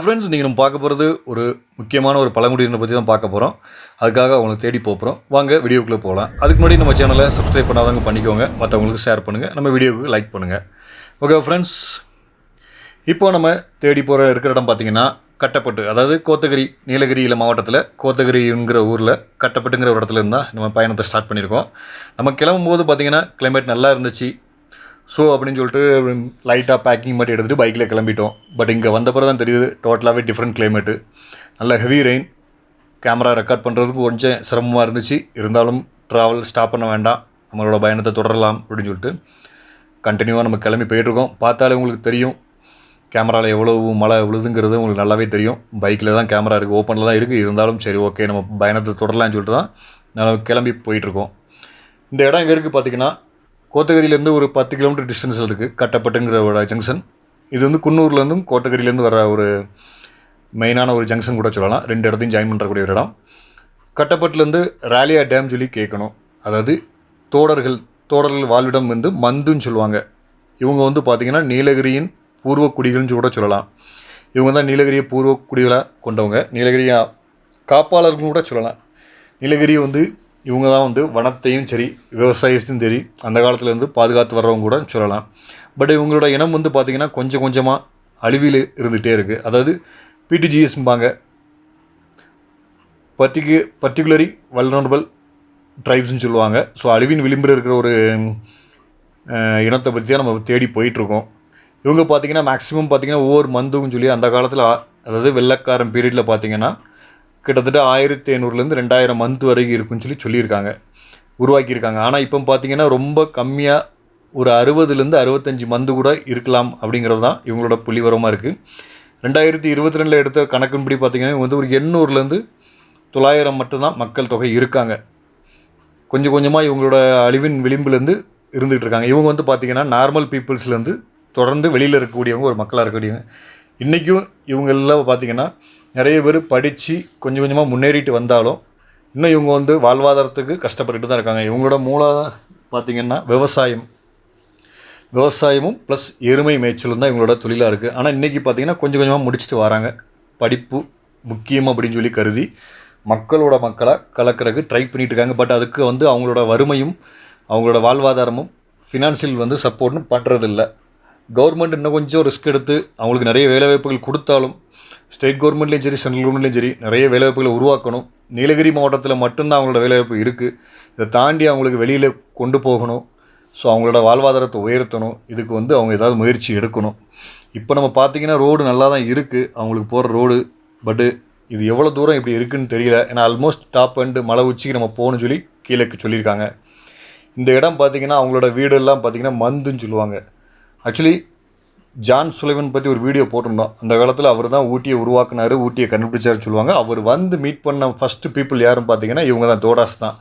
Friends நீங்கள் நம்ம பார்க்க போகிறது ஒரு முக்கியமான ஒரு பழங்குடியினை பற்றி தான் பார்க்க போகிறோம் அதுக்காக அவங்களை தேடி போகிறோம் வாங்க வீடியோக்குள்ளே போகலாம். அதுக்கு முன்னாடி நம்ம சேனலை சப்ஸ்கிரைப் பண்ணாதவங்க பண்ணிக்கோங்க. மற்றவங்களுக்கு ஷேர் பண்ணுங்கள் நம்ம வீடியோவுக்கு லைக் பண்ணுங்கள் ஓகே ஃப்ரெண்ட்ஸ் இப்போ நம்ம தேடி போகிற இருக்கிற இடம் பார்த்தீங்கன்னா கட்டப்பட்டு அதாவது கோத்தகிரி நீலகிரியில் மாவட்டத்தில் கோத்தகிரிங்கிற ஊரில் கட்டப்பட்டுங்கிற ஒரு இடத்துல இருந்தால் நம்ம பயணத்தை ஸ்டார்ட் பண்ணியிருக்கோம் நம்ம கிளம்பும்போது பார்த்தீங்கன்னா கிளைமேட் நல்லா இருந்துச்சு. ஸோ அப்படின்னு சொல்லிட்டு லைட்டாக பேக்கிங் மட்டும் எடுத்துகிட்டு பைக்கில் கிளம்பிட்டோம். பட் இங்கே வந்தப்பறம் தான் தெரியுது டோட்டலாகவே டிஃப்ரெண்ட் கிளைமேட்டு நல்ல ஹெவி ரெயின் கேமரா ரெக்கார்ட் பண்ணுறதுக்கு கொஞ்சம் சிரமமாக இருந்துச்சு. இருந்தாலும் ட்ராவல் ஸ்டாப் பண்ண வேண்டாம். நம்மளோட பயணத்தை தொடரலாம் அப்படின்னு சொல்லிட்டு கண்டினியூவாக நம்ம கிளம்பி போயிட்டுருக்கோம் பார்த்தாலே உங்களுக்கு தெரியும் கேமராவில் எவ்வளோ மழை விழுதுங்கிறது உங்களுக்கு நல்லாவே தெரியும். பைக்கில் தான் கேமரா இருக்குது ஓப்பனில் தான் இருக்குது இருந்தாலும் சரி ஓகே நம்ம பயணத்தை தொடரலாம்னு சொல்லிட்டு தான் நம்ம கிளம்பி போயிட்டுருக்கோம் இந்த இடம் எங்கே இருக்குது பார்த்தீங்கன்னா கோத்தகிரியிலேருந்து ஒரு பத்து கிலோமீட்டர் டிஸ்டன்ஸில் இருக்குது கட்டப்பட்டுங்கிற ஒரு ஜங்ஷன் இது வந்து குன்னூர்லேருந்தும் கோத்தகிரியிலேருந்து வர ஒரு மெயினான ஒரு ஜங்ஷன் கூட சொல்லலாம். ரெண்டு இடத்தையும் ஜாயின் பண்ணுறக்கூடிய ஒரு இடம். கட்டப்பட்டுலேருந்து ராலியா டேம் சொல்லி கேட்கணும். அதாவது தோடர்கள் தோடர்கள் வாழ்விடம் வந்து மந்துன்னு சொல்லுவாங்க. இவங்க வந்து பார்த்திங்கன்னா நீலகிரியின் பூர்வ குடிகள்னு கூட சொல்லலாம். இவங்க தான் நீலகிரியை பூர்வ குடிகளாக கொண்டவங்க. நீலகிரியா காப்பாளர்கள் கூட சொல்லலாம். நீலகிரி வந்து இவங்க தான் வந்து வனத்தையும் சரி விவசாயத்தையும் சரி அந்த காலத்துலேருந்து பாதுகாத்து வர்றவங்க கூட சொல்லலாம். பட் இவங்களோட இனம் வந்து பார்த்திங்கன்னா கொஞ்சம் கொஞ்சமாக அழிவில் இருந்துகிட்டே இருக்குது அதாவது பிடிஜிஎஸ்ம்பாங்க பர்டிகு பர்டிகுலரி வல்னரபிள் ட்ரைப்ஸ்னு சொல்லுவாங்க. ஸோ அழிவின் விளிம்பில் இருக்கிற ஒரு இனத்தை பற்றி தான் நம்ம தேடி போயிட்டுருக்கோம். இவங்க பார்த்தீங்கன்னா மேக்ஸிமம் பார்த்தீங்கன்னா ஒவ்வொரு மந்தும் சொல்லி அந்த காலத்தில் அதாவது வெள்ளக்காரன் பீரியடில் பார்த்தீங்கன்னா கிட்டத்தட்ட ஆயிரத்தி ஐநூறுலேருந்து ரெண்டாயிரம் மந்த் வரைக்கும் இருக்குன்னு சொல்லி சொல்லியிருக்காங்க. உருவாக்கியிருக்காங்க. ஆனால் இப்போ பார்த்தீங்கன்னா ரொம்ப கம்மியாக ஒரு அறுபதுலேருந்து அறுபத்தஞ்சி மந்து கூட இருக்கலாம் அப்படிங்கிறது தான் இவங்களோட புள்ளிவரமாக இருக்குது ரெண்டாயிரத்தி இருபத்தி ரெண்டில் எடுத்த கணக்கின்படி பார்த்திங்கன்னா இவங்க வந்து ஒரு எண்ணூறுலேருந்து தொள்ளாயிரம் மட்டும்தான் மக்கள் தொகை இருக்காங்க. கொஞ்சம் கொஞ்சமாக இவங்களோட அழிவின் விளிம்புலேருந்து இருந்துகிட்டு இருக்காங்க. இவங்க வந்து பார்த்திங்கன்னா நார்மல் பீப்புள்ஸ்லேருந்து தொடர்ந்து வெளியில் இருக்கக்கூடியவங்க ஒரு மக்களாக இருக்கக்கூடியவங்க. இன்றைக்கும் இவங்கெல்லாம் பார்த்திங்கன்னா நிறைய பேர் படித்து கொஞ்சம் கொஞ்சமாக முன்னேறிட்டு வந்தாலும் இன்னும் இவங்க வந்து வாழ்வாதாரத்துக்கு கஷ்டப்பட்டுட்டு தான் இருக்காங்க. இவங்களோட மூல பார்த்திங்கன்னா விவசாயம். விவசாயமும் ப்ளஸ் எருமை மேய்ச்சலும் தான் இவங்களோட தொழிலாக இருக்குது ஆனால் இன்றைக்கி பார்த்திங்கன்னா கொஞ்சம் கொஞ்சமாக முடிச்சுட்டு வராங்க. படிப்பு முக்கியம் அப்படின்னு சொல்லி கருதி மக்களோட மக்களாக கலக்கிறதுக்கு ட்ரை பண்ணிகிட்டு இருக்காங்க. பட் அதுக்கு வந்து அவங்களோட வறுமையும் அவங்களோட வாழ்வாதாரமும் ஃபினான்ஷியல் வந்து சப்போர்ட்னு பண்ணுறதில்ல கவர்மெண்ட் இன்னும் கொஞ்சம் ரிஸ்க் எடுத்து அவங்களுக்கு நிறைய வேலைவாய்ப்புகள் கொடுத்தாலும் ஸ்டேட் கவர்மெண்ட்லேயும் சரி சென்ட்ரல் கவர்மெண்ட்லேயும் சரி நிறைய வேலைவாய்ப்புகளை உருவாக்கணும். நீலகிரி மாவட்டத்தில் மட்டும்தான் அவங்களோட வேலைவாய்ப்பு இருக்குது இதை தாண்டி அவங்களுக்கு வெளியில் கொண்டு போகணும். ஸோ அவங்களோட வாழ்வாதாரத்தை உயர்த்தணும். இதுக்கு வந்து அவங்க ஏதாவது முயற்சி எடுக்கணும். இப்போ நம்ம பார்த்தீங்கன்னா ரோடு நல்லா தான் இருக்குது அவங்களுக்கு போகிற ரோடு பட்டு இது எவ்வளோ தூரம் இப்படி இருக்குன்னு தெரியல. ஏன்னா ஆல்மோஸ்ட் டாப் அண்டு மலை உச்சிக்கு நம்ம போகணும்னு சொல்லி கீழே சொல்லியிருக்காங்க. இந்த இடம் பார்த்தீங்கன்னா அவங்களோட வீடெல்லாம் பார்த்தீங்கன்னா மந்துன்னு சொல்லுவாங்க. ஆக்சுவலி ஜான் சுலைவன் பற்றி ஒரு வீடியோ போட்டிருந்தோம். அந்த காலத்தில் அவர் தான் ஊட்டியை உருவாக்குனார் ஊட்டியை கண்டுபிடிச்சாரு சொல்லுவாங்க. அவர் வந்து மீட் பண்ண ஃபஸ்ட்டு பீப்புள் யாருன்னு பார்த்தீங்கன்னா இவங்க தான் தோடாஸ் தான்.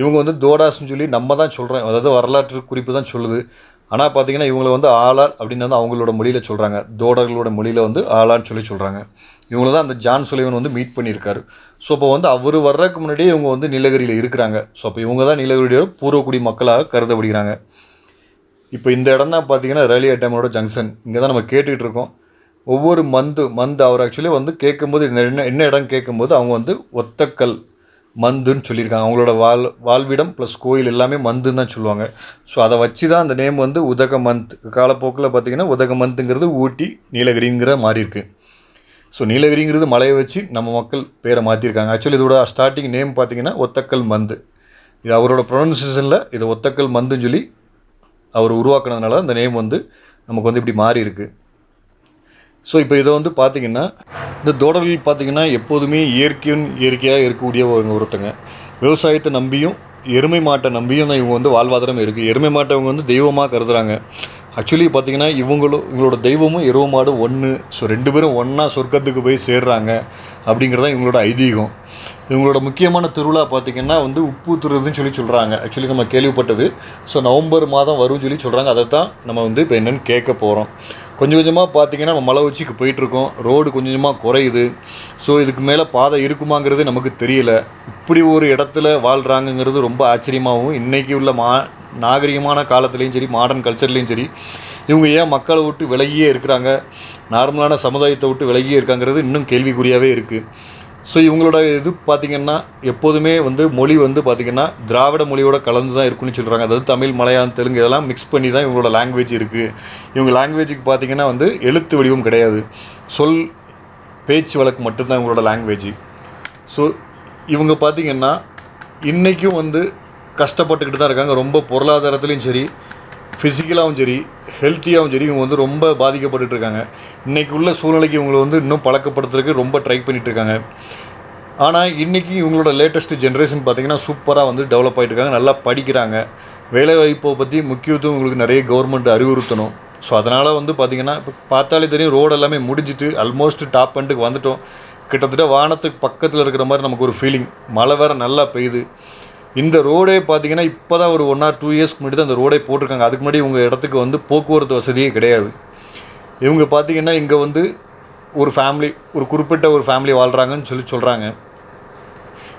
இவங்க வந்து தோடாஸ்னு சொல்லி நம்ம தான் சொல்கிறோம் அதாவது வரலாற்று குறிப்பு தான் சொல்லுது. ஆனால் பார்த்தீங்கன்னா இவங்களை வந்து ஆளார் அப்படின்னு வந்து அவங்களோட மொழியில் சொல்கிறாங்க தோடர்களோட மொழியில் வந்து ஆளான்னு சொல்லி சொல்கிறாங்க இவங்கள தான் அந்த ஜான் சுலைவன் வந்து மீட் பண்ணியிருக்காரு. ஸோ இப்போ வந்து அவர் வர்றதுக்கு முன்னாடியே இவங்க வந்து நீலகிரியில் இருக்கிறாங்க. ஸோ அப்போ இவங்க தான் நீலகிரியோட பூர்வக்குடி மக்களாக கருதப்படுகிறாங்க. இப்போ இந்த இடம் தான் பார்த்தீங்கன்னா ரயில்வே டேமோட ஜங்ஷன் இங்கே தான் நம்ம கேட்டுக்கிட்டு இருக்கோம் ஒவ்வொரு மந்து மந்து அவர் ஆக்சுவலி வந்து கேட்கும்போது இந்த என்ன என்ன இடம் கேட்கும்போது அவங்க வந்து ஒத்தக்கல் மந்துன்னு சொல்லியிருக்காங்க. அவங்களோட வாழ் வாழ்விடம் ப்ளஸ் கோயில் எல்லாமே மந்துன்னு தான் சொல்லுவாங்க. ஸோ அதை வச்சு தான் அந்த நேம் வந்து உதக மந்த். காலப்போக்கில் பார்த்தீங்கன்னா உதக மந்த்துங்கிறது ஊட்டி நீலகிரிங்கிற மாதிரி இருக்குது ஸோ நீலகிரிங்கிறது மலையை வச்சு நம்ம மக்கள் பேரை மாற்றிருக்காங்க ஆக்சுவலி இதோட ஸ்டார்டிங் நேம் பார்த்தீங்கன்னா ஒத்தக்கல் மந்து. இது அவரோட ப்ரொனன்சியேஷனில் இது ஒத்தக்கல் மந்துன்னு சொல்லி அவர் உருவாக்குனதுனால அந்த நேம் வந்து நமக்கு வந்து இப்படி மாறி இருக்கு. ஸோ இப்போ இதை வந்து பார்த்திங்கன்னா இந்த தோடர்கள் பார்த்தீங்கன்னா எப்போதுமே இயற்கையும் இயற்கையாக இருக்கக்கூடிய ஒரு ஒருத்தங்க. விவசாயத்தை நம்பியும் எருமை மாட்டை நம்பியும் தான் இவங்க வந்து வாழ்வாதாரம் இருக்குது எருமை மாட்டை இவங்க வந்து தெய்வமாக கருதுகிறாங்க ஆக்சுவலி பார்த்தீங்கன்னா இவங்களும் இவங்களோட தெய்வமும் எருவ மாடும் ஒன்று ஸோ ரெண்டு பேரும் ஒன்றா சொர்க்கத்துக்கு போய் சேர்றாங்க. அப்படிங்கிறதான் இவங்களோட ஐதீகம். இவங்களோட முக்கியமான திருவிழா பார்த்திங்கன்னா வந்து உப்பு திருதுன்னு சொல்லி சொல்கிறாங்க ஆக்சுவலி நம்ம கேள்விப்பட்டது. ஸோ நவம்பர் மாதம் வரும்னு சொல்லி சொல்கிறாங்க அதை தான் நம்ம வந்து இப்போ என்னென்னு கேட்க போகிறோம் கொஞ்சம் கொஞ்சமாக பார்த்தீங்கன்னா நம்ம மலை உச்சிக்கு போயிட்டுருக்கோம். ரோடு கொஞ்சம் கொஞ்சமாக குறையுது. ஸோ இதுக்கு மேலே பாதை இருக்குமாங்கிறது நமக்கு தெரியல. இப்படி ஒரு இடத்துல வாழ்கிறாங்கங்கிறது ரொம்ப ஆச்சரியமாகவும் இன்றைக்கி உள்ள மா நாகரிகமான காலத்துலேயும் சரி மாடர்ன் கல்ச்சர்லேயும் சரி இவங்க ஏன் மக்களை விட்டு விலகியே இருக்கிறாங்க? நார்மலான சமுதாயத்தை விட்டு விலகியே இருக்காங்கிறது இன்னும் கேள்விக்குறியாகவே இருக்குது ஸோ இவங்களோட இது பார்த்திங்கன்னா எப்போதுமே வந்து மொழி வந்து பார்த்திங்கன்னா திராவிட மொழியோட கலந்து தான் இருக்குன்னு சொல்கிறாங்க அதாவது தமிழ் மலையாளம் தெலுங்கு இதெல்லாம் மிக்ஸ் பண்ணி தான் இவங்களோட லாங்குவேஜ் இருக்குது இவங்க லாங்குவேஜுக்கு பார்த்திங்கன்னா வந்து எழுத்து வடிவம் கிடையாது. சொல் பேச்சு வழக்கு மட்டும்தான் இவங்களோட லாங்குவேஜ் ஸோ இவங்க பார்த்திங்கன்னா இன்றைக்கும் வந்து கஷ்டப்பட்டுக்கிட்டு தான் இருக்காங்க. ரொம்ப பொருளாதாரத்துலேயும் சரி ஃபிசிக்கலாகவும் சரி ஹெல்த்தியாகவும் சரி இவங்க வந்து ரொம்ப பாதிக்கப்பட்டுட்டு இருக்காங்க இன்றைக்கி உள்ள சூழ்நிலைக்கு இவங்களை வந்து இன்னும் பழக்கப்படுத்துறதுக்கு ரொம்ப ட்ரை பண்ணிகிட்ருக்காங்க இருக்காங்க ஆனால் இன்றைக்கி இவங்களோட லேட்டஸ்ட் ஜென்ரேஷன் பார்த்திங்கன்னா சூப்பராக வந்து டெவலப் ஆகிட்டு இருக்காங்க நல்லா படிக்கிறாங்க. வேலைவாய்ப்பை பற்றி முக்கியத்துவம் உங்களுக்கு நிறைய கவர்மெண்ட் அறிவுறுத்தணும். ஸோ அதனால் வந்து பார்த்திங்கன்னா இப்போ பார்த்தாலே தெரியும் ரோடு எல்லாமே முடிஞ்சிட்டு ஆல்மோஸ்ட் டாப் பண்ணிட்டு வந்துட்டோம். கிட்டத்தட்ட வானத்துக்கு பக்கத்தில் இருக்கிற மாதிரி நமக்கு ஒரு ஃபீலிங் மழை வேறு நல்லா பெய்யுது. இந்த ரோடே பார்த்தீங்கன்னா இப்போ தான் ஒரு ஒன் ஆர் டூ இயர்ஸ்க்கு முன்னாடி தான் அந்த ரோடே போட்டிருக்காங்க. அதுக்கு முன்னாடி உங்கள் இடத்துக்கு வந்து போக்குவரத்து வசதியே கிடையாது. இவங்க பார்த்தீங்கன்னா இங்கே வந்து ஒரு ஃபேமிலி ஒரு குறிப்பிட்ட ஒரு ஃபேமிலி வாழ்கிறாங்கன்னு சொல்லி சொல்கிறாங்க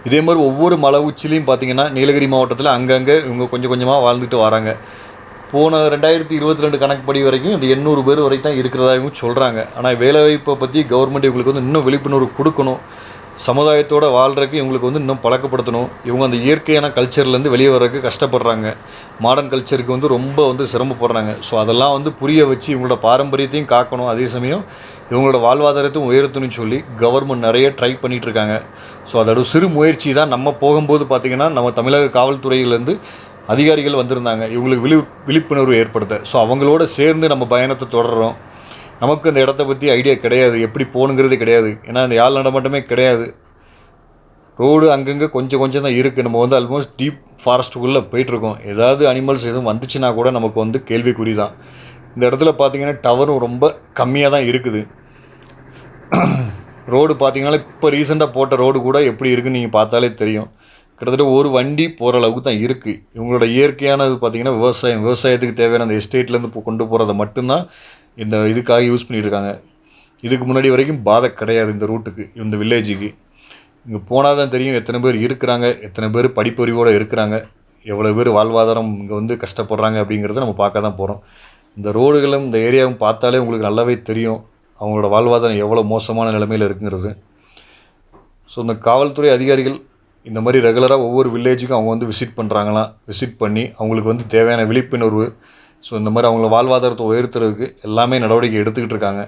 இதே மாதிரி ஒவ்வொரு மலை உச்சிலையும் பார்த்தீங்கன்னா நீலகிரி மாவட்டத்தில் அங்கங்கே இவங்க கொஞ்சம் கொஞ்சமாக வாழ்ந்துட்டு வராங்க. போன ரெண்டாயிரத்தி இருபத்தி ரெண்டு கணக்குப்படி வரைக்கும் இந்த எண்ணூறு பேர் வரைக்கும் தான் இருக்கிறதாகவும் சொல்கிறாங்க ஆனால் வேலைவாய்ப்பை பற்றி கவர்மெண்ட் இவங்களுக்கு வந்து இன்னும் விழிப்புணர்வு கொடுக்கணும். சமுதாயத்தோட வாழ்கிறதுக்கு இவங்களுக்கு வந்து இன்னும் பழக்கப்படுத்தணும். இவங்க அந்த இயற்கையான கல்ச்சர்லேருந்து வெளியே வர்றதுக்கு கஷ்டப்படுறாங்க. மாடர்ன் கல்ச்சருக்கு வந்து ரொம்ப வந்து சிரமப்படுறாங்க ஸோ அதெல்லாம் வந்து புரிய வச்சு இவங்களோட பாரம்பரியத்தையும் காக்கணும். அதே சமயம் இவங்களோட வாழ்வாதாரத்தையும் உயர்த்தணும்னு சொல்லி கவர்மெண்ட் நிறைய ட்ரை பண்ணிகிட்ருக்காங்க ஸோ அதோட சிறு முயற்சி தான் நம்ம போகும்போது பார்த்திங்கன்னா நம்ம தமிழக காவல்துறையிலேருந்து அதிகாரிகள் வந்திருந்தாங்க. இவங்களுக்கு விழி விழிப்புணர்வு ஏற்படுத்த. ஸோ அவங்களோட சேர்ந்து நம்ம பயணத்தை தொடர்கிறோம் நமக்கு அந்த இடத்த பற்றி ஐடியா கிடையாது. எப்படி போகணுங்கிறது கிடையாது. ஏன்னா அந்த யாழ் நடமாட்டமே கிடையாது. ரோடு அங்கங்கே கொஞ்சம் கொஞ்சம் தான் இருக்குது நம்ம வந்து ஆல்மோஸ்ட் டீப் ஃபாரஸ்ட்டுக்குள்ளே போயிட்டுருக்கோம். ஏதாவது அனிமல்ஸ் எதுவும் வந்துச்சுன்னா கூட நமக்கு வந்து கேள்விக்குறி தான் இந்த இடத்துல பார்த்தீங்கன்னா டவரும் ரொம்ப கம்மியாக தான் இருக்குது. ரோடு பார்த்தீங்கன்னா இப்போ ரீசெண்டாக போட்ட ரோடு கூட எப்படி இருக்குன்னு நீங்கள் பார்த்தாலே தெரியும். கிட்டத்தட்ட ஒரு வண்டி போகிற அளவுக்கு தான் இருக்குது இவங்களோட இயற்கையானது பார்த்திங்கன்னா விவசாயம் விவசாயத்துக்கு தேவையான அந்த எஸ்டேட்லேருந்து கொண்டு போகிறத மட்டும்தான் இந்த இதுக்காக யூஸ் பண்ணிகிட்ருக்காங்க இதுக்கு முன்னாடி வரைக்கும் பாதை கிடையாது இந்த ரூட்டுக்கு இந்த வில்லேஜுக்கு இங்கே போனால் தான் தெரியும் எத்தனை பேர் இருக்கிறாங்க எத்தனை பேர் படிப்பறிவோடு இருக்கிறாங்க எவ்வளோ பேர் வாழ்வாதாரம் இங்கே வந்து கஷ்டப்படுறாங்க அப்படிங்கிறத நம்ம பார்க்க தான் போகிறோம் இந்த ரோடுகளும் இந்த ஏரியாவும் பார்த்தாலே உங்களுக்கு நல்லாவே தெரியும் அவங்களோட வாழ்வாதாரம் எவ்வளோ மோசமான நிலைமையில் இருக்குங்கிறது. ஸோ இந்த காவல்துறை அதிகாரிகள் இந்த மாதிரி ரெகுலராக ஒவ்வொரு வில்லேஜுக்கும் அவங்க வந்து விசிட் பண்ணுறாங்களாம் விசிட் பண்ணி அவங்களுக்கு வந்து தேவையான விழிப்புணர்வு ஸோ இந்த மாதிரி அவங்கள வாழ்வாதாரத்தை உயர்த்துறதுக்கு எல்லாமே நடவடிக்கை எடுத்துக்கிட்டு இருக்காங்க.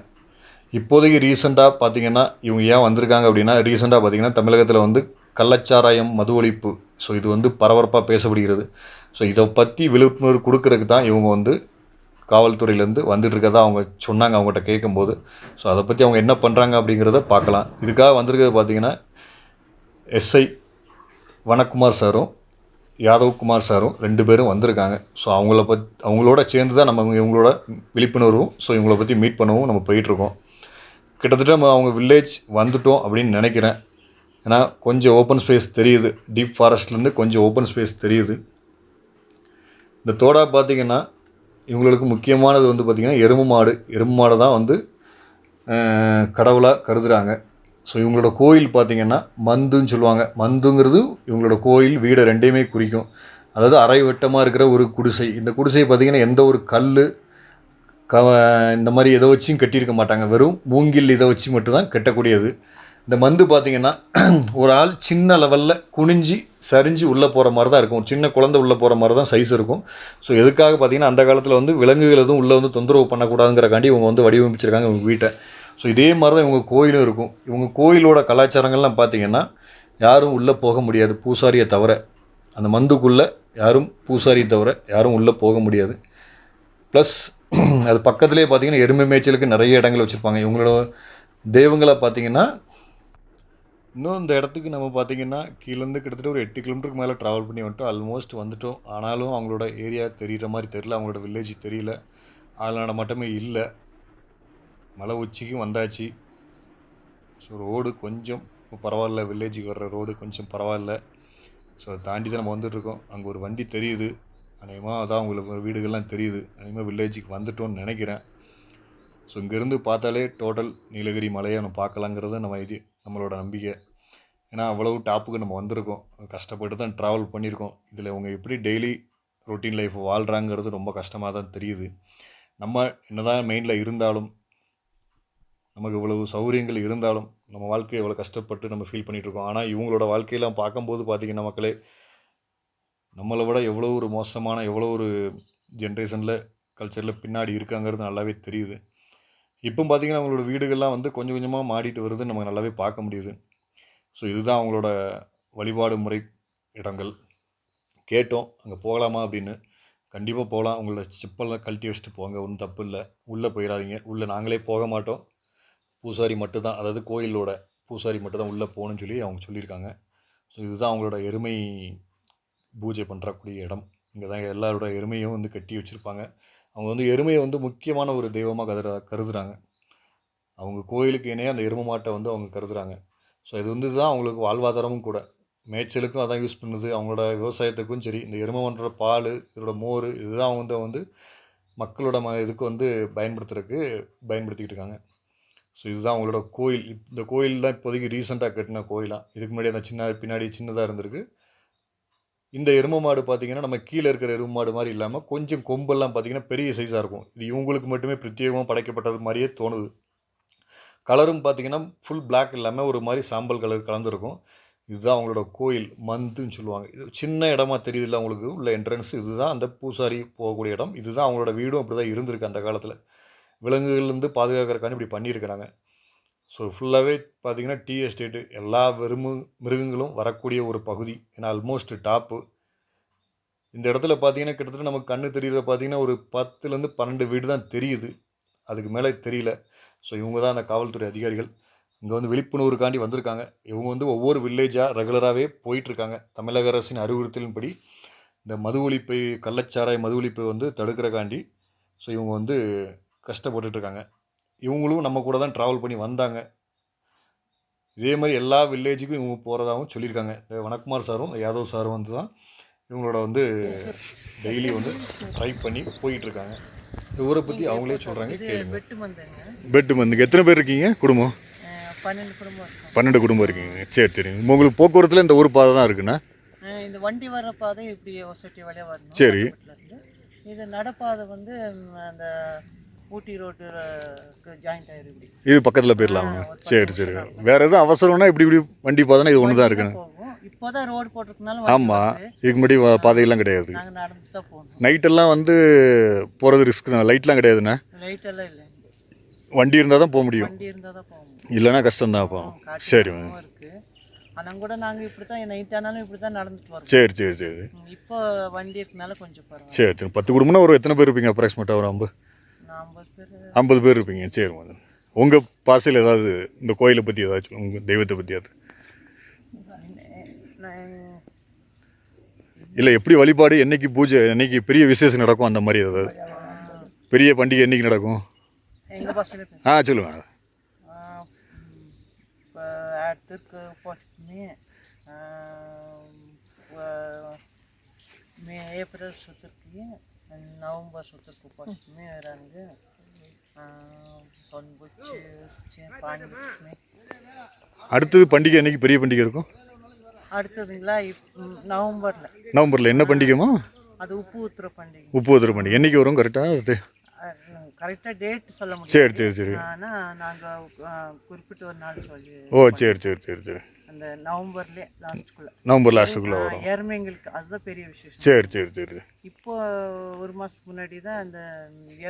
இப்போதைக்கு ரீசெண்டாக பார்த்தீங்கன்னா இவங்க ஏன் வந்திருக்காங்க அப்படின்னா ரீசெண்டாக பார்த்தீங்கன்னா தமிழகத்தில் வந்து கள்ளச்சாராயம் மது ஒழிப்பு. ஸோ இது வந்து பரபரப்பாக பேசப்படுகிறது. ஸோ இதை பற்றி விழிப்புணர்வு கொடுக்கறதுக்கு தான் இவங்க வந்து காவல்துறையிலேருந்து வந்துட்டுருக்கதா அவங்க சொன்னாங்க அவங்ககிட்ட கேட்கும்போது. ஸோ அதை பற்றி அவங்க என்ன பண்ணுறாங்க அப்படிங்கிறத பார்க்கலாம். இதுக்காக வந்திருக்கிறது பார்த்தீங்கன்னா எஸ்ஐ வனக்குமார் சாரும் யாதவ் குமார் சாரும் ரெண்டு பேரும் வந்திருக்காங்க. ஸோ அவங்கள பத் அவங்களோட சேர்ந்து தான் நம்ம இவங்களோட விழிப்புணர்வும் ஸோ இவங்கள பற்றி மீட் பண்ணவும் நம்ம போயிட்டுருக்கோம். கிட்டத்தட்ட நம்ம அவங்க வில்லேஜ் வந்துட்டோம் அப்படின்னு நினைக்கிறேன். ஏன்னா கொஞ்சம் ஓப்பன் ஸ்பேஸ் தெரியுது. டீப் ஃபாரஸ்ட்லேருந்து கொஞ்சம் ஓப்பன் ஸ்பேஸ் தெரியுது. இந்த தோடா பார்த்திங்கன்னா இவங்களுக்கு முக்கியமானது வந்து பார்த்திங்கன்னா எருமை மாடு. எருமை மாடு தான் வந்து கடவுளாக கருதுகிறாங்க ஸோ இவங்களோட கோயில் பார்த்திங்கன்னா மந்துன்னு சொல்லுவாங்க. மந்துங்கிறது இவங்களோட கோயில் வீடை ரெண்டையுமே குறிக்கும். அதாவது அரை வெட்டமாக இருக்கிற ஒரு குடிசை. இந்த குடிசை பார்த்திங்கன்னா எந்த ஒரு கல் க இந்த மாதிரி எதை வச்சும் கட்டியிருக்க மாட்டாங்க. வெறும் மூங்கில் இதை வச்சு மட்டும்தான் கட்டக்கூடியது. இந்த மந்து பார்த்திங்கன்னா ஒரு ஆள் சின்ன லெவலில் குனிஞ்சு சரிஞ்சு உள்ளே போகிற மாதிரி தான் இருக்கும். சின்ன குழந்தை உள்ளே போகிற மாதிரி தான் சைஸ் இருக்கும். ஸோ எதுக்காக பார்த்திங்கன்னா அந்த காலத்தில் வந்து விலங்குகள் எதுவும் உள்ளே வந்து தொந்தரவு பண்ணக்கூடாதுங்கிறக்காண்டி இவங்க வந்து வடிவமைச்சிருக்காங்க இவங்க வீட்டை. ஸோ இதே மாதிரி தான் இவங்க கோயிலும் இருக்கும். இவங்க கோயிலோட கலாச்சாரங்கள்லாம் பார்த்திங்கன்னா யாரும் உள்ளே போக முடியாது பூசாரியை தவிர. அந்த மந்துக்குள்ளே யாரும் பூசாரியை தவிர யாரும் உள்ளே போக முடியாது. ப்ளஸ் அது பக்கத்துலேயே பார்த்திங்கன்னா எருமை மேய்ச்சலுக்கு நிறைய இடங்கள் வச்சுருப்பாங்க. இவங்களோட தெய்வங்களை பார்த்திங்கன்னா இன்னும் இந்த இடத்துக்கு நம்ம பார்த்திங்கன்னா கீழேருந்து கிட்டத்தட்ட ஒரு எட்டு கிலோமீட்டருக்கு மேலே ட்ராவல் பண்ணி வந்துட்டோம். ஆல்மோஸ்ட் வந்துட்டோம். ஆனாலும் அவங்களோட ஏரியா தெரிகிற மாதிரி தெரில அவங்களோட வில்லேஜ் தெரியல. அதனால் மட்டுமே இல்லை. மலை உச்சிக்கும் வந்தாச்சு. ஸோ ரோடு கொஞ்சம் இப்போ பரவாயில்ல வில்லேஜுக்கு வர்ற ரோடு கொஞ்சம் பரவாயில்ல. ஸோ அதை தாண்டி தான் நம்ம வந்துட்டுருக்கோம். அங்கே ஒரு வண்டி தெரியுது. அநேகமாக அதான் உங்களுக்கு வீடுகள்லாம் தெரியுது. அநேகமாக வில்லேஜுக்கு வந்துட்டோம்னு நினைக்கிறேன். ஸோ இங்கேருந்து பார்த்தாலே டோட்டல் நீலகிரி மலையை நம்ம பார்க்கலாங்கிறது நம்ம இது நம்மளோட நம்பிக்கை. ஏன்னா அவ்வளவு டாப்புக்கு நம்ம வந்திருக்கோம். கஷ்டப்பட்டு தான் ட்ராவல் பண்ணியிருக்கோம். இதில் அவங்க எப்படி டெய்லி ரொட்டீன் லைஃப் வாழ்கிறாங்கிறது ரொம்ப கஷ்டமாக தான் தெரியுது. நம்ம என்னதான் மெயினில் இருந்தாலும் நமக்கு இவ்வளவு சௌகரியங்கள் இருந்தாலும் நம்ம வாழ்க்கையை இவ்வளோ கஷ்டப்பட்டு நம்ம ஃபீல் பண்ணிகிட்டு இருக்கோம் ஆனால் இவங்களோட வாழ்க்கையெல்லாம் பார்க்கும்போது பார்த்திங்கன்னா மக்களே நம்மளை விட எவ்வளோ ஒரு மோசமான எவ்வளோ ஒரு ஜென்ரேஷனில் கல்ச்சரில் பின்னாடி இருக்காங்கிறது நல்லாவே தெரியுது. இப்போ பார்த்திங்கன்னா அவங்களோட வீடுகள்லாம் வந்து கொஞ்சம் கொஞ்சமாக மாடிட்டு வருது நமக்கு நல்லாவே பார்க்க முடியுது. ஸோ இதுதான் அவங்களோட வழிபாடு முறை இடங்கள். கேட்டோம் அங்கே போகலாமா அப்படின்னு. கண்டிப்பாக போகலாம். உங்களோட சிப்பெல்லாம் கழட்டி வச்சுட்டு போங்க. ஒன்றும் தப்பு இல்லை. உள்ளே போயிடாதீங்க. உள்ளே நாங்களே போக மாட்டோம். பூசாரி மட்டும்தான். அதாவது கோயிலோட பூசாரி மட்டும்தான் உள்ளே போகணும்னு சொல்லி அவங்க சொல்லியிருக்காங்க. ஸோ இதுதான் அவங்களோட எருமை பூஜை பண்ணுறக்கூடிய இடம். இங்கே தான் எல்லாரோட எருமையும் வந்து கட்டி வச்சுருப்பாங்க. அவங்க வந்து எருமையை வந்து முக்கியமான ஒரு தெய்வமாக கருதுற கருதுகிறாங்க அவங்க கோயிலுக்கு இணையாக அந்த எருமை மாட்டை வந்து அவங்க கருதுகிறாங்க ஸோ இது வந்து தான் அவங்களுக்கு வாழ்வாதாரமும் கூட. மேய்ச்சலுக்கும் அதான் யூஸ் பண்ணுது. அவங்களோட விவசாயத்துக்கும் சரி இந்த எருமை மாட்டோட பால் இதோட மோர் இதுதான் அவங்க வந்து வந்து மக்களோட ம இதுக்கு வந்து பயன்படுத்துறதுக்கு பயன்படுத்திக்கிட்டு இருக்காங்க. ஸோ இதுதான் அவங்களோட கோயில். இந்த கோயில் தான் இப்போதைக்கு ரீசெண்டாக கட்டின கோயிலாக இதுக்கு முன்னாடி அந்த சின்ன பின்னாடி சின்னதாக இருந்திருக்கு. இந்த எருமை மாடு பார்த்திங்கன்னா நம்ம கீழே இருக்கிற எருமை மாடு மாதிரி இல்லாமல் கொஞ்சம் கொம்பெல்லாம் பார்த்திங்கன்னா பெரிய சைஸாக இருக்கும். இது இவங்களுக்கு மட்டுமே பிரத்யேகமாக படைக்கப்பட்டது மாதிரியே தோணுது. கலரும் பார்த்திங்கன்னா ஃபுல் பிளாக் இல்லாமல் ஒரு மாதிரி சாம்பல் கலர் கலந்துருக்கும். இதுதான் அவங்களோட கோயில் மந்துன்னு சொல்லுவாங்க. இது சின்ன இடமா தெரியுதுல்ல அவங்களுக்கு உள்ள என்ட்ரன்ஸ் இதுதான் அந்த பூசாரி போகக்கூடிய இடம். இதுதான் அவங்களோட வீடும் அப்படி தான் இருந்திருக்கு அந்த காலத்தில். விலங்குகள்லேருந்து பாதுகாக்கிறக்காண்டி இப்படி பண்ணியிருக்கிறாங்க. ஸோ ஃபுல்லாகவே பார்த்திங்கன்னா டீ எஸ்டேட்டு எல்லா வெறுமு மிருகங்களும் வரக்கூடிய ஒரு பகுதி. ஏன்னா ஆல்மோஸ்ட் டாப்பு இந்த இடத்துல பார்த்தீங்கன்னா கிட்டத்தட்ட நமக்கு கண்ணு தெரியுறத பார்த்தீங்கன்னா ஒரு பத்துலேருந்து பன்னெண்டு வீடு தான் தெரியுது. அதுக்கு மேலே தெரியல. ஸோ இவங்க தான் அந்த காவல்துறை அதிகாரிகள். இங்கே வந்து விழிப்புணர்வுக்காண்டி வந்திருக்காங்க. இவங்க வந்து ஒவ்வொரு வில்லேஜாக ரெகுலராகவே போயிட்டுருக்காங்க. தமிழக அரசின் அறிவுறுத்தலின்படி இந்த மது ஒழிப்பை கள்ளச்சாராய மது ஒழிப்பை வந்து தடுக்கிறக்காண்டி ஸோ இவங்க வந்து கஷ்டப்பட்டுட்ருக்காங்க. இவங்களும் நம்ம கூட தான் ட்ராவல் பண்ணி வந்தாங்க. இதே மாதிரி எல்லா வில்லேஜுக்கும் இவங்க போகிறதாகவும் சொல்லியிருக்காங்க. இந்த வனக்குமார் சாரும் யாதவ் சாரும் வந்து தான் இவங்களோட வந்து டெய்லி வந்து ட்ரை பண்ணி போயிட்டுருக்காங்க இந்த ஊரை பற்றி அவங்களே சொல்கிறாங்க கேளுங்க. பெட்டு மந்துக்கு எத்தனை பேர் இருக்கீங்க? குடும்பம்? பன்னெண்டு குடும்பம் பன்னெண்டு குடும்பம் இருக்கீங்க. சரி சரி. உங்களுக்கு போக்குவரத்தில் இந்த ஊர் பாதை தான் இருக்குண்ணா? இந்த வண்டி வர்ற பாதை இப்படி ஒசட்டி வழியா வரணும். சரி. இது நடப்பாதை வந்து அந்த ஊட்டி ரோட்டுக்கு ஜாயிண்ட் இப்படி. இது பக்கத்தில் போயிடலாம் சரி சரி. வேறு எதுவும் அவசரம்னா இப்படி இப்படி வண்டி பாதைனா இது ஒன்று தான் போகும். இப்போதான் ரோடு போட்டிருக்கனால ஆமாம் இதுக்கு முன்னாடி பாதையெல்லாம் கிடையாது. தான் நைட்டெல்லாம் வந்து போகிறது ரிஸ்க் தான். லைட்லாம் கிடையாதுண்ணா? லைட் எல்லாம் இல்லை. வண்டி இருந்தால் தான் போக முடியும். வண்டி இருந்தால் தான் போக முடியும். இல்லைன்னா கஷ்டம்தான் அப்போ. சரி ஆனால் கூட நாங்கள் இப்படி தான் நைட் ஆனாலும் இப்படி தான் நடந்துட்டு வரோம். சரி சரி சரி. இப்போ வண்டி இருக்கனால கொஞ்சம் சரி சரி. பத்து குடும்பம்னா ஒரு எத்தனை பேர் இருப்பீங்க அப்ராக்சிமேட்டாக ஒரு ஐம்பது? ஐம்பது பேர் இருப்பீங்க சரி மதன் உங்கள் பாசையில் ஏதாவது இந்த கோயிலை பற்றி ஏதாச்சும் உங்கள் தெய்வத்தை பற்றியாவது இல்லை எப்படி வழிபாடு என்னைக்கு பூஜை என்றைக்கு பெரிய விசேஷம் நடக்கும் அந்த மாதிரி ஏதாவது? பெரிய பண்டிகை என்னைக்கு நடக்கும்? ஆ சொல்லுங்க. ஏப்ரல் சுத்திற்கு நவம்பர் சுத்திற்கு பசுமே வராங்க அடுத்தது பண்டிகை என்னைக்கு பெரிய பண்டிகை இருக்கும்? அடுத்ததுங்களா நவம்பரில். நவம்பரில் என்ன பண்டிகைமா அது உப்பு ஊத்துற பண்டிகை. உப்பு ஊத்துற பண்டிகை. என்னைக்கு வரும் கரெக்டாக கரெக்டாக டேட் சொல்ல முடியாது. சரி சரி சரி. ஆனால் நாங்கள் குறிப்பிட்ட ஒரு நாள் சொல்லி ஓ சரி சரி சரி சரி. அந்த நவம்பர்லேயே லாஸ்ட்டுக்குள்ளே நவம்பர் லாஸ்ட்டுக்குள்ளே வரும். எருமைங்களுக்கு அதுதான் பெரிய விசேஷம். சரி சரி சரி இப்போ ஒரு மாதத்துக்கு முன்னாடி தான் அந்த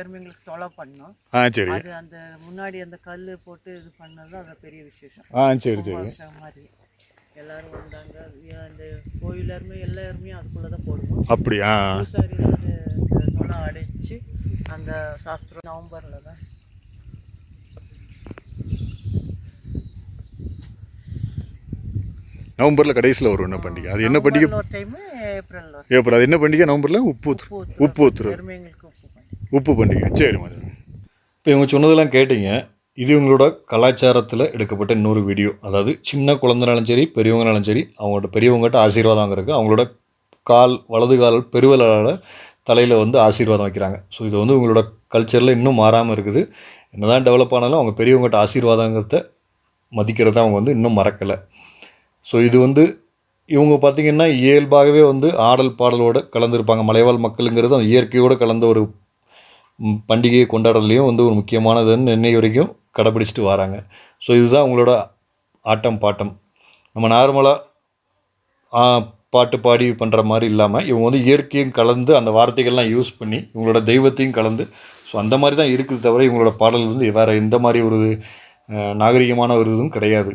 எருமைங்களுக்கு தொலை பண்ணோம். ஆ சரி. அது அந்த முன்னாடி அந்த கல் போட்டு இது பண்ணது அது பெரிய விசேஷம். ஆ சரி சரி. மாதிரி. எல்லாரும் வந்தாங்க. அந்த கோயில் எருமை எல்லா எருமையும் அதுக்குள்ளே தான் போடுவோம். அப்படியா? பூசாரி தான் அது அந்த தொலை அடைச்சு அந்த சாஸ்திரம் நவம்பரில் தான். நவம்பரில் கடைசியில் வரும் என்ன பண்டிகை. அது என்ன பண்டிகை? ஏப்ரல். அது என்ன பண்டிகை? நவம்பரில்? உப்பு ஊத்து உப்பு ஊத்துறது. உப்பு ஊத்துறது. எருமைங்களுக்கு உப்பு பண்ணி உப்பு பண்டிகை. சரி மாதிரி இப்போ இவங்க சொன்னதெல்லாம் கேட்டீங்க. இது இவங்களோட கலாச்சாரத்தில் எடுக்கப்பட்ட இன்னொரு வீடியோ அதாவது சின்ன குழந்தைனாலும் சரி பெரியவங்கனாலும் சரி அவங்களோட பெரியவங்ககிட்ட ஆசீர்வாதம் வாங்குறதுக்கு அவங்களோட கால் வலது கால் பெருவலால் தலையில் வந்து ஆசீர்வாதம் வைக்கிறாங்க. ஸோ இது வந்து உங்களோட கல்ச்சரில் இன்னும் மாறாமல் இருக்குது. என்ன தான் டெவலப் ஆனாலும் அவங்க பெரியவங்ககிட்ட ஆசீர்வாதங்கிறத மதிக்கிறத அவங்க வந்து இன்னும் மறக்கலை. ஸோ இது வந்து இவங்க பார்த்திங்கன்னா இயல்பாகவே வந்து ஆடல் பாடலோடு கலந்துருப்பாங்க. மலைவாழ் மக்களுங்கிறது அந்த இயற்கையோடு கலந்த ஒரு பண்டிகையை கொண்டாடுறதுலையும் வந்து ஒரு முக்கியமானதுன்னு இன்னை வரைக்கும் கடைப்பிடிச்சிட்டு வராங்க. ஸோ இதுதான் உங்களோட ஆட்டம் பாட்டம். நம்ம நார்மலாக பாட்டு பாடி பண்ணுற மாதிரி இல்லாமல் இவங்க வந்து இயற்கையும் கலந்து அந்த வார்த்தைகள்லாம் யூஸ் பண்ணி இவங்களோட தெய்வத்தையும் கலந்து ஸோ அந்த மாதிரி தான் இருக்குது தவிர இவங்களோட பாடல் வந்து வேறு எந்த மாதிரி ஒரு நாகரிகமான ஒரு இதுவும் கிடையாது.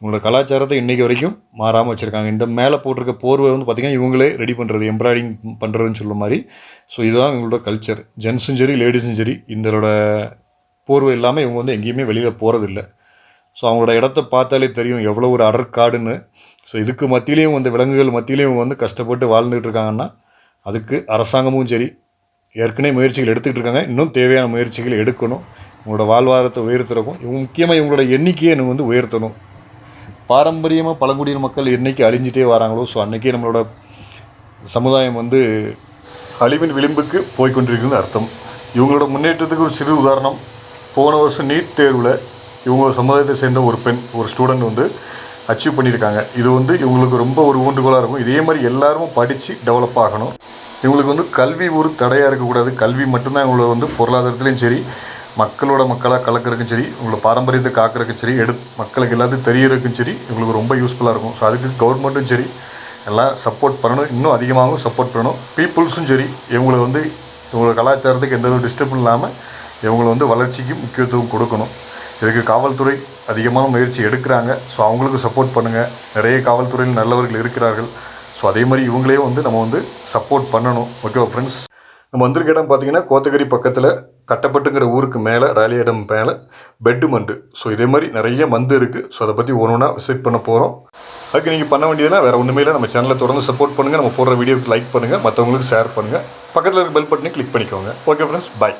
இவங்களோட கலாச்சாரத்தை இன்றைக்கி வரைக்கும் மாறாமல் வச்சுருக்காங்க. இந்த மேலே போட்டிருக்க போர்வை வந்து பார்த்திங்கன்னா இவங்களே ரெடி பண்ணுறது எம்ப்ராய்டிங் பண்ணுறதுன்னு சொல்ல மாதிரி. ஸோ இதுதான் இவங்களோட கல்ச்சர் ஜென்ஸும் சரி லேடிஸும் சரி இந்தளோட போர்வை இல்லாமல் இவங்க வந்து எங்கேயுமே வெளியில் போகிறதில்ல ஸோ அவங்களோட இடத்த பார்த்தாலே தெரியும் எவ்வளோ ஒரு அடற்காடுன்னு. ஸோ இதுக்கு மத்தியிலையும் வந்து விலங்குகள் மத்தியிலையும் வந்து கஷ்டப்பட்டு வாழ்ந்துட்டு இருக்காங்கன்னா அதுக்கு அரசாங்கமும் சரி ஏற்கனவே முயற்சிகள் எடுத்துக்கிட்டு இருக்காங்க. இன்னும் தேவையான முயற்சிகள் எடுக்கணும். இவங்களோட வாழ்வாதாரத்தை உயர்த்துறக்கும். இவங்க முக்கியமாக இவங்களோட எண்ணிக்கையை நம்ம வந்து உயர்த்தணும். பாரம்பரியமாக பழங்குடியின மக்கள் என்றைக்கு அழிஞ்சிட்டே வராங்களோ ஸோ அன்றைக்கே நம்மளோட சமுதாயம் வந்து அழிவின் விளிம்புக்கு போய்கொண்டிருக்குன்னு அர்த்தம். இவங்களோட முன்னேற்றத்துக்கு ஒரு சிறு உதாரணம். போன வருஷம் நீட் தேர்வில் இவங்க சமுதாயத்தை சேர்ந்த ஒரு பெண் ஒரு ஸ்டூடெண்ட் வந்து அச்சீவ் பண்ணியிருக்காங்க. இது வந்து இவங்களுக்கு ரொம்ப ஒரு ஊண்டுகோலாக இருக்கும். இதே மாதிரி எல்லாரும் படித்து டெவலப் ஆகணும். இவங்களுக்கு வந்து கல்வி ஒரு தடையாக இருக்கக்கூடாது. கல்வி மட்டும்தான் இவங்களை வந்து பொருளாதாரத்துலேயும் சரி மக்களோட மக்களாக கலக்கிறதுக்கும் சரி உங்களை பாரம்பரியத்தை காக்கிறதுக்கும் சரி எடு மக்களுக்கு எல்லாத்தையும் தெரியறதுக்கும் சரி இவங்களுக்கு ரொம்ப யூஸ்ஃபுல்லாக இருக்கும். ஸோ அதுக்கு கவர்மெண்ட்டும் சரி எல்லாம் சப்போர்ட் பண்ணணும். இன்னும் அதிகமாகவும் சப்போர்ட் பண்ணணும். பீப்புள்ஸும் சரி இவங்களை வந்து இவங்களோட கலாச்சாரத்துக்கு எந்த ஒரு டிஸ்டர்பும் இல்லாமல் இவங்களை வந்து வளர்ச்சிக்கு முக்கியத்துவம் கொடுக்கணும். இதுக்கு காவல்துறை அதிகமான முயற்சி எடுக்கிறாங்க. ஸோ அவங்களுக்கு சப்போர்ட் பண்ணுங்கள் நிறைய காவல்துறையில் நல்லவர்கள் இருக்கிறார்கள். ஸோ அதே மாதிரி இவங்களே வந்து நம்ம வந்து சப்போர்ட் பண்ணணும். ஓகேவா ஃப்ரெண்ட்ஸ் நம்ம வந்திருக்க இடம் பார்த்தீங்கன்னா கோத்தகிரி பக்கத்தில் கட்டப்பட்டுங்கிற ஊருக்கு மேலே ராலி இடம் மேலே பெட்டு மண்டு. ஸோ இதே மாதிரி நிறைய மந்து இருக்குது ஸோ அதை பற்றி ஒன்று ஒன்றா விசிட் பண்ண போகிறோம் அதுக்கு நீங்கள் பண்ண வேண்டியதுனா வேறு ஒன்றுமே இல்லை. நம்ம சேனலை தொடர்ந்து சப்போர்ட் பண்ணுங்கள் நம்ம போடுற வீடியோக்கு லைக் பண்ணுங்கள் மற்றவங்களுக்கு ஷேர் பண்ணுங்கள் பக்கத்தில் இருக்க பெல் பட்டனை கிளிக் பண்ணிக்கோங்க. Okay friends by